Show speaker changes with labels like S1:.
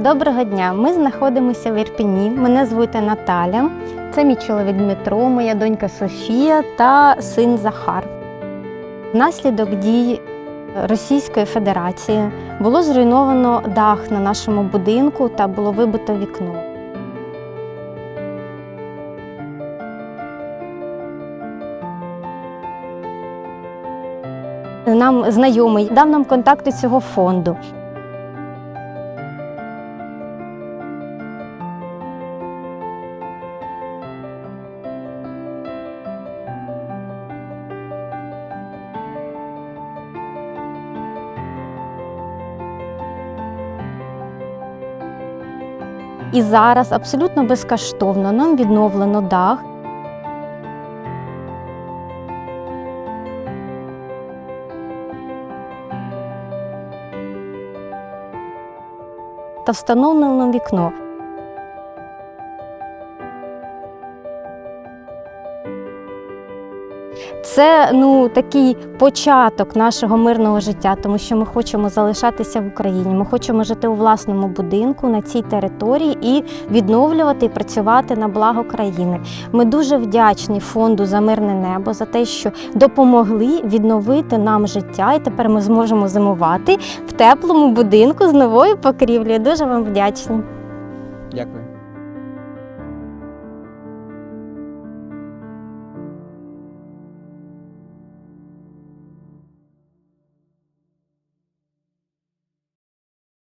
S1: Доброго дня! Ми знаходимося в Ірпіні. Мене звуть Наталя. Це мій чоловік Дмитро, моя донька Софія та син Захар. Внаслідок дій Російської Федерації було зруйновано дах на нашому будинку та було вибито вікно. Нам знайомий дав нам контакти цього фонду. І зараз абсолютно безкоштовно нам відновлено дах. Та встановлено вікно. Це ну такий початок нашого мирного життя, тому що ми хочемо залишатися в Україні. Ми хочемо жити у власному будинку на цій території і відновлювати і працювати на благо країни. Ми дуже вдячні фонду за мирне небо за те, що допомогли відновити нам життя, і тепер ми зможемо зимувати в теплому будинку з новою покрівлею. Дуже вам вдячні.
S2: Дякую.